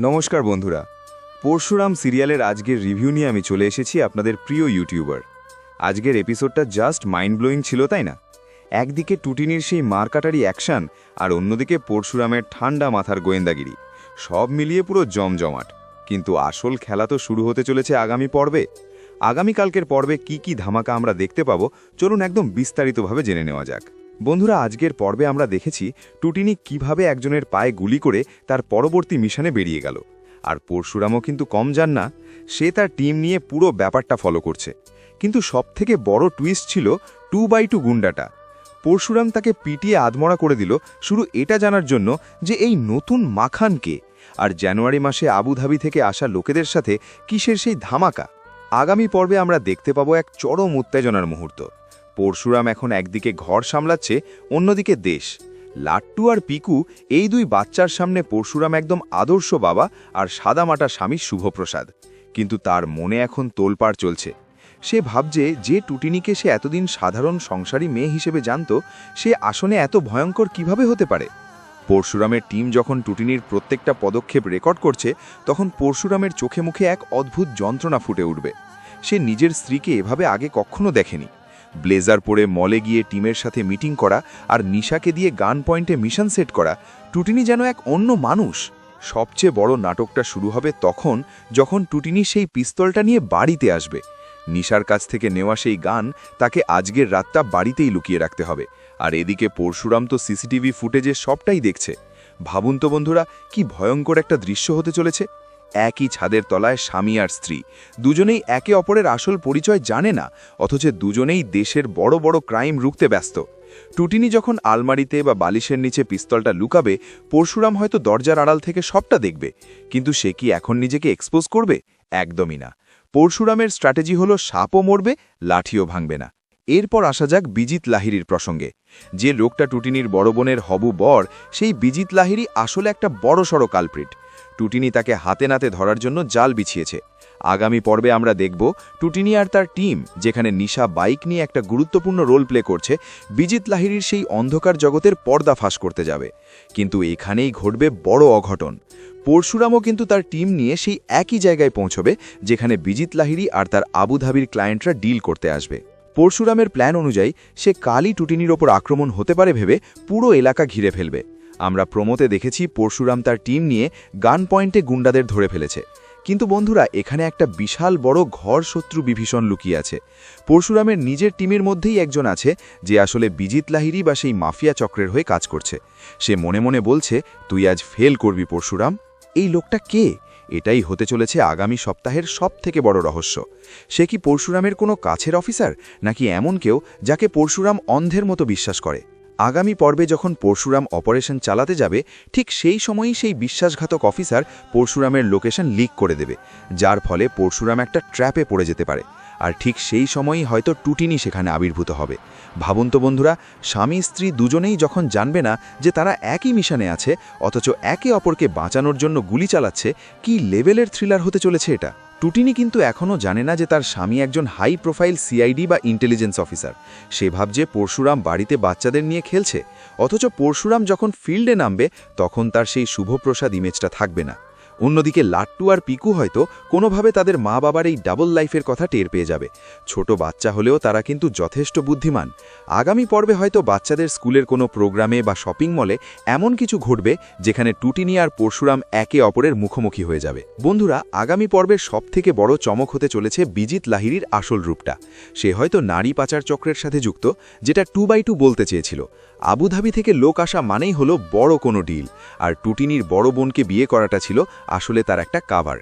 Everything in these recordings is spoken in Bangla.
নমস্কার বন্ধুরা। পরশুরাম সিরিয়ালের আজকের রিভিউ নিয়ে আমি চলে এসেছি আপনাদের প্রিয় ইউটিউবার। আজকের এপিসোডটা জাস্ট মাইন্ড ব্লোয়িং ছিল, তাই না? একদিকে টুটিনির সেই মারকাটারি অ্যাকশন আর অন্যদিকে পরশুরামের ঠান্ডা মাথার গোয়েন্দাগিরি। সব মিলিয়ে পুরো জমজমাট। কিন্তু আসল খেলা তো শুরু হতে চলেছে আগামী পর্বে। আগামীকালকের পর্বে কি কি ধামাকা আমরা দেখতে পাবো, চলুন একদম বিস্তারিতভাবে জেনে নেওয়া যাক। বন্ধুরা, আজকের পর্বে আমরা দেখেছি টুটিনি কীভাবে একজনের পায়ে গুলি করে তার পরবর্তী মিশনে বেরিয়ে গেল। আর পরশুরামও কিন্তু কম যান না, সে তার টিম নিয়ে পুরো ব্যাপারটা ফলো করছে। কিন্তু সবথেকে বড় টুইস্ট ছিল টু বাই টু গুন্ডাটা। পরশুরাম তাকে পিটিয়ে আধমরা করে দিল শুরু এটা জানার জন্য যে এই নতুন মাখানকে আর জানুয়ারি মাসে আবুধাবি থেকে আসা লোকেদের সাথে কিসের সেই ধামাকা? আগামী পর্বে আমরা দেখতে পাবো এক চরম উত্তেজনার মুহূর্ত। পরশুরাম এখন একদিকে ঘর সামলাচ্ছে, অন্যদিকে দেশ। লাট্টু আর পিকু এই দুই বাচ্চার সামনে পরশুরাম একদম আদর্শ বাবা আর সাদামাটা স্বামী শুভপ্রসাদ। কিন্তু তার মনে এখন তোলপাড় চলছে। সে ভাবছে যে টুটিনিকে সে এতদিন সাধারণ সংসারী মেয়ে হিসেবে জানত, সে আসনে এত ভয়ঙ্কর কীভাবে হতে পারে? পরশুরামের টিম যখন টুটিনির প্রত্যেকটা পদক্ষেপ রেকর্ড করছে, তখন পরশুরামের চোখে মুখে এক অদ্ভুত যন্ত্রণা ফুটে উঠবে। সে নিজের স্ত্রীকে এভাবে আগে কখনো দেখেনি। ব্লেজার পরে মলে গিয়ে টিমের সাথে মিটিং করা আর নিশাকে দিয়ে গান পয়েন্টে মিশন সেট করা, টুটিনি যেন এক অন্য মানুষ। সবচেয়ে বড় নাটকটা শুরু হবে তখন যখন টুটিনি সেই পিস্তলটা নিয়ে বাড়িতে আসবে। নিশার কাছ থেকে নেওয়া সেই গান তাকে আজকের রাতটা বাড়িতেই লুকিয়ে রাখতে হবে। আর এদিকে পরশুরাম তো সিসিটিভি ফুটেজে সবটাই দেখছে। ভাবুন তো বন্ধুরা, কি ভয়ঙ্কর একটা দৃশ্য হতে চলেছে। একই ছাদের তলায় স্বামী আর স্ত্রী। দুজনেই একে অপরের আসল পরিচয় জানে না, অথচ দুজনেই দেশের বড় বড় ক্রাইম রুখতে ব্যস্ত। টুটিনি যখন আলমারিতে বা বালিশের নিচে পিস্তলটা লুকাবে, পরশুরাম হয়তো দরজার আড়াল থেকে সবটা দেখবে। কিন্তু সে কি এখন নিজেকে এক্সপোজ করবে? একদমই না। পরশুরামের স্ট্র্যাটেজি হলো সাপও মরবে, লাঠিও ভাঙবে না। এরপর আসা যাক বিজিত লাহিরির প্রসঙ্গে। যে লোকটা টুটিনির বড় বোনের হবু বর, সেই বিজিত লাহিরি আসলে একটা বড়সড় কালপ্রিট টুটিনি তাকে হাতে নাতে ধরার জন্য জাল বিছিয়েছে। আগামী পর্বে আমরা দেখব টুটিনি আর তার টিম, যেখানে নিশা বাইক নিয়ে একটা গুরুত্বপূর্ণ রোল প্লে করছে, বিজিত লাহিরির সেই অন্ধকার জগতের পর্দা ফাঁস করতে যাবে। কিন্তু এখানেই ঘটবে বড় অঘটন। পরশুরামও কিন্তু তার টিম নিয়ে সেই একই জায়গায় পৌঁছবে, যেখানে বিজিত লাহিরি আর তার আবুধাবির ক্লায়েন্টরা ডিল করতে আসবে। পরশুরামের প্ল্যান অনুযায়ী সে কালই টুটিনির ওপর আক্রমণ হতে পারে ভেবে পুরো এলাকা ঘিরে ফেলবে। আমরা প্রমোতে দেখেছি পরশুরাম তার টিম নিয়ে গান পয়েন্টে গুন্ডাদের ধরে ফেলেছে। কিন্তু বন্ধুরা, এখানে একটা বিশাল বড় ঘর শত্রু বিভীষণ লুকিয়ে আছে। পরশুরামের নিজের টিমের মধ্যেই একজন আছে যে আসলে বিজিত লাহিরি বা সেই মাফিয়া চক্রের হয়ে কাজ করছে। সে মনে মনে বলছে, তুই আজ ফেল করবি পরশুরাম। এই লোকটা কে? এটাই হতে চলেছে আগামী সপ্তাহের সব থেকে বড় রহস্য। সে কি পরশুরামের কোনো কাছের অফিসার? নাকি এমন কেউ যাকে পরশুরাম অন্ধের মতো বিশ্বাস করে? আগামী পর্বে যখন পরশুরাম অপারেশন চালাতে যাবে, ঠিক সেই সময়ই সেই বিশ্বাসঘাতক অফিসার পরশুরামের লোকেশন লিক করে দেবে, যার ফলে পরশুরাম একটা ট্র্যাপে পড়ে যেতে পারে। আর ঠিক সেই সময়ই হয়তো টুটিনি সেখানে আবির্ভূত হবে। ভাবুন তো বন্ধুরা, স্বামী স্ত্রী দুজনেই যখন জানবে না যে তারা একই মিশনে আছে, অথচ একে অপরকে বাঁচানোর জন্য গুলি চালাচ্ছে, কি লেভেলের থ্রিলার হতে চলেছে এটা? টুটিনি কিন্তু এখনও জানে না যে তার স্বামী একজন হাই প্রোফাইল সিআইডি বা ইন্টেলিজেন্স অফিসার। সে ভাবছে পরশুরাম বাড়িতে বাচ্চাদের নিয়ে খেলছে, অথচ পরশুরাম যখন ফিল্ডে নামবে, তখন তার সেই শুভপ্রসাদ ইমেজটা থাকবে না। অন্যদিকে লাট্টু আর পিকু হয়তো কোনোভাবে তাদের মা বাবার এই ডাবল লাইফের কথা টের পেয়ে যাবে। ছোট বাচ্চা হলেও তারা কিন্তু যথেষ্ট বুদ্ধিমান। আগামী পর্বে হয়তো বাচ্চাদের স্কুলের কোনো প্রোগ্রামে বা শপিং মলে এমন কিছু ঘটবে যেখানে টুটিনি আর পরশুরাম একে অপরের মুখোমুখি হয়ে যাবে। বন্ধুরা, আগামী পর্বের সবথেকে বড় চমক হতে চলেছে বিজিত লাহিরির আসল রূপটা। সে হয়তো নারী পাচার চক্রের সাথে যুক্ত, যেটা টু বাই টু বলতে চেয়েছিল। আবুধাবি থেকে লোক আসা মানেই হলো বড় কোনো ডিল, আর টুটিনির বড় বোনকে বিয়ে করাটা ছিল আসলে তার একটা কাভার।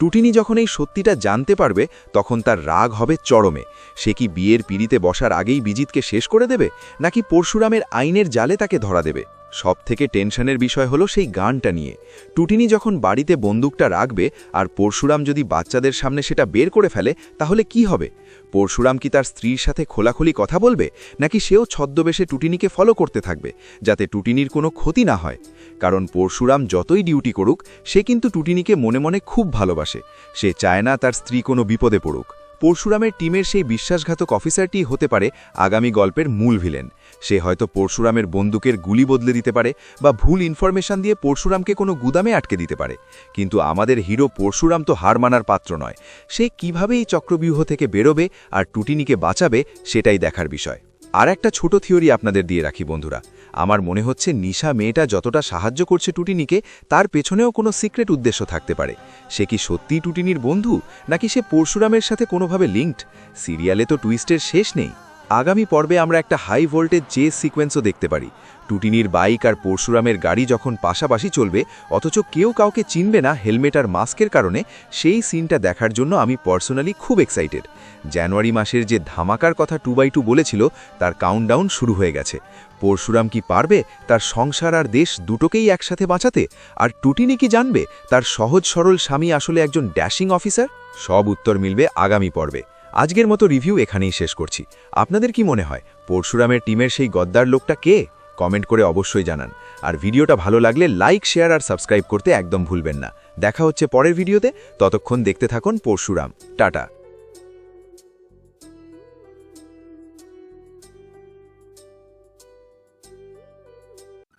টুটিনি যখন এই সত্যিটা জানতে পারবে, তখন তার রাগ হবে চরমে। সে কি বিয়ের পিড়িতে বসার আগেই বিজিতকে শেষ করে দেবে, নাকি পরশুরামের আইনের জালে তাকে ধরা দেবে? সব থেকে টেনশনের বিষয় হলো সেই গানটা নিয়ে। টুটিনি যখন বাড়িতে বন্দুকটা রাখবে আর পরশুরাম যদি বাচ্চাদের সামনে সেটা বের করে ফেলে, তাহলে কি হবে? পরশুরাম কি তার স্ত্রীর সাথে খোলাখুলি কথা বলবে, নাকি সেও ছদ্মবেশে টুটিনিকে ফলো করতে থাকবে, যাতে টুটিনির কোনো ক্ষতি না হয়? কারণ পরশুরাম যতই ডিউটি করুক, সে কিন্তু টুটিনিকে মনে মনে খুব ভালোবাসে। সে চায় না তার স্ত্রী কোনো বিপদে পড়ুক। পরশুরামের টিমের সেই বিশ্বাসঘাতক অফিসারটি হতে পারে আগামী গল্পের মূল ভিলেন। সে হয়তো পরশুরামের বন্দুকের গুলি বদলে দিতে পারে বা ভুল ইনফরমেশন দিয়ে পরশুরামকে কোনো গুদামে আটকে দিতে পারে। কিন্তু আমাদের হিরো পরশুরাম তো হার মানার পাত্র নয়। সে কীভাবে এই চক্রব্যূহ থেকে বেরোবে আর টুটিনিকে বাঁচাবে সেটাই দেখার বিষয়। আর একটা ছোট থিওরি আপনাদের দিয়ে রাখি, বন্ধুরা। আমার মনে হচ্ছে নিশা মেয়েটা যতটা সাহায্য করছে টুটিনিকে, তার পেছনেও কোনো সিক্রেট উদ্দেশ্য থাকতে পারে। সে কি সত্যিই টুটিনির বন্ধু, নাকি সে পরশুরামের সাথে কোনোভাবে লিঙ্কড? সিরিয়ালে তো টুইস্টের শেষ নেই। আগামী পর্বে আমরা একটা হাই ভোল্টেজ জে সিকোয়েন্সও দেখতে পারি। টুটিনির বাইক আর পরশুরামের গাড়ি যখন পাশাপাশি চলবে, অথচ কেউ কাউকে চিনবে না হেলমেট আর মাস্কের কারণে, সেই সিনটা দেখার জন্য আমি পার্সোনালি খুব এক্সাইটেড জানুয়ারি মাসের যে ধামাকার কথা টু বাই টু বলেছিল, তার কাউন্টডাউন শুরু হয়ে গেছে। পরশুরাম কি পারবে তার সংসার আর দেশ দুটোকেই একসাথে বাঁচাতে? আর টুটিনি কি জানবে তার সহজ সরল স্বামী আসলে একজন ড্যাশিং অফিসার সব উত্তর মিলবে আগামী পর্বে। আজকের মতো রিভিউ এখানেই শেষ করছি। আপনাদের কি মনে হয়, পরশুরামের টিমের সেই গদ্দার লোকটা কে? কমেন্ট করে অবশ্যই জানান। আর ভিডিওটা ভালো লাগলে লাইক, শেয়ার আর সাবস্ক্রাইব করতে একদম ভুলবেন না। দেখা হচ্ছে পরের ভিডিওতে। ততক্ষণ দেখতে থাকুন পরশুরাম। টাটা।